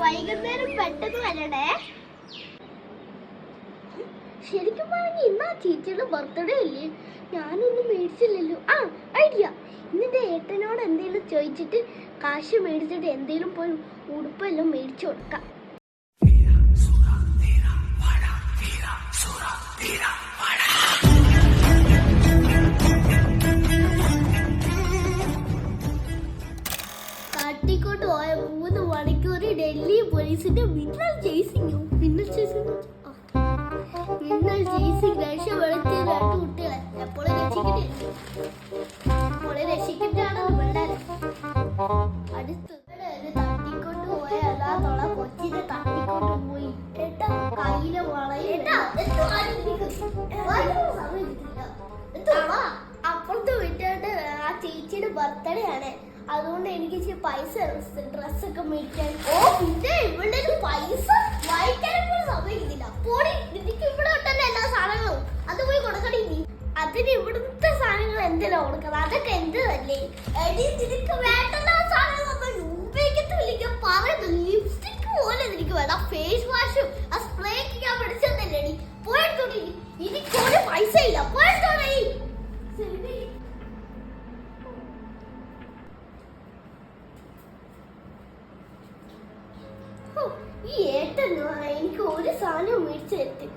വൈകുന്നേരം പെട്ടെന്ന് വരണേ. ശരിക്കും പറഞ്ഞ ഇന്നാ ചേച്ചിയുടെ ബർത്ത്ഡേ ഇല്ലേ ഞാനൊന്നും മേടിച്ചില്ലല്ലോ. ആ ഐഡിയ. ഇന്നിന്റെ ഏട്ടനോട് എന്തെങ്കിലും ചോദിച്ചിട്ട് കാശ് മേടിച്ചിട്ട് എന്തെങ്കിലും പോയി ഉടുപ്പെല്ലാം മേടിച്ചു കൊടുക്കാം. തട്ടിക്കൊണ്ട് പോയ മൂന്ന് മണിക്കൂർ ഡൽഹി പോലീസിന്റെ മിന്നൽ ചേസിങ്ങോ മിന്നൽ ചേസിങ് മിന്നൽ ചേസിങ് രക്ഷപ്പെടുത്തിയ രണ്ട് കുട്ടികളെ. എപ്പോഴും രക്ഷിക്കണ്ടേ ബർത്ത്ഡേ ആണ് അതുകൊണ്ട് എനിക്ക് ഇച്ചിരി പൈസ ഡ്രസ്സൊക്കെ മേടിക്കാൻ. ഓ പിന്നെ ഇവിടെ ഒരു പൈസ വായിക്കാൻ പോലും സമ്മതിക്കുന്നില്ല പോടി നിനക്ക് ഇവിടെ തന്നെ എല്ലാ സാധനങ്ങളും. അത് പോയി കൊടുക്കണേ നീ. അതിന് ഇവിടുത്തെ സാധനങ്ങൾ എന്തിനാ കൊടുക്കണം? അതൊക്കെ എന്തിനല്ലേ എടി നിനക്ക് വേണ്ടുന്ന സാധനങ്ങളൊന്നും ഉപയോഗിക്കത്തില്ല. പറയുന്നു ലിപ്സ്റ്റിക് സാധനവും മേടിച്ചു തരത്തി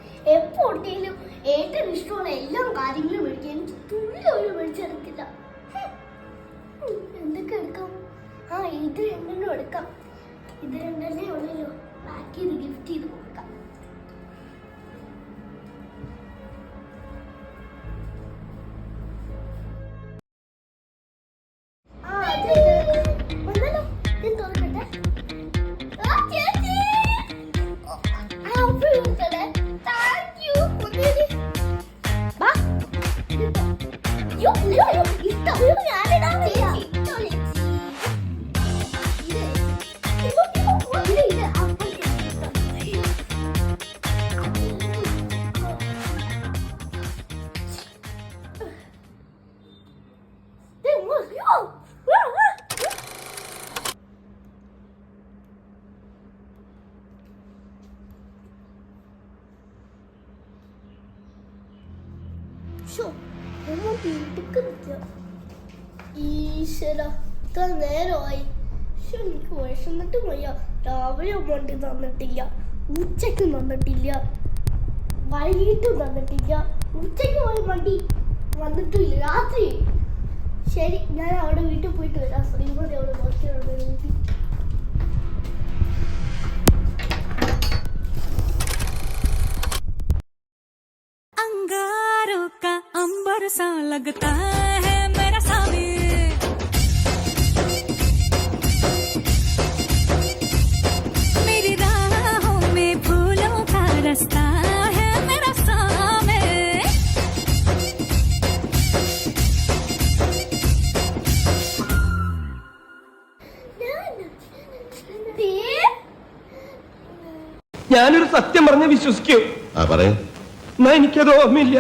ഉണ്ടെങ്കിലും ഏറ്റവും ഇഷ്ടമുള്ള എല്ലാ കാര്യങ്ങളും മേടിക്കും. എനിക്ക് തുള്ളി ഒരു മേടിച്ചു തരത്തില്ല. എന്തൊക്കെ എടുക്കാം? ആ ഇത് രണ്ടെണ്ണം എടുക്കാം. ഇത് രണ്ടെണ്ണേ ഉള്ളല്ലോ പാക്ക് ചെയ്ത് ഗിഫ്റ്റ് ചെയ്ത് കൊടുക്കാം. ഈശ്വര ഇത്ര നേരമായി. ശോ, എനിക്ക് വിശന്നിട്ട് വയ്യ. രാവിലെ വണ്ടി തന്നിട്ടില്ല. ഉച്ചയ്ക്ക് തന്നിട്ടില്ല. വൈകിട്ടും തന്നിട്ടില്ല. ഉച്ചയ്ക്ക് പോയി വണ്ടി വന്നിട്ടില്ല രാത്രി ശരി ഞാൻ അവിടെ വീട്ടിൽ പോയിട്ട് വരാം ശ്രീമതി അവിടെ നോക്കിയാണ് വീട്ടിൽ अंगारों का अंबर सा लगता है ഞാനൊരു സത്യം പറഞ്ഞ് വിശ്വസിക്കൂ. ആ പറയൂ. എന്നാ എനിക്കത് ഓർമ്മയില്ല.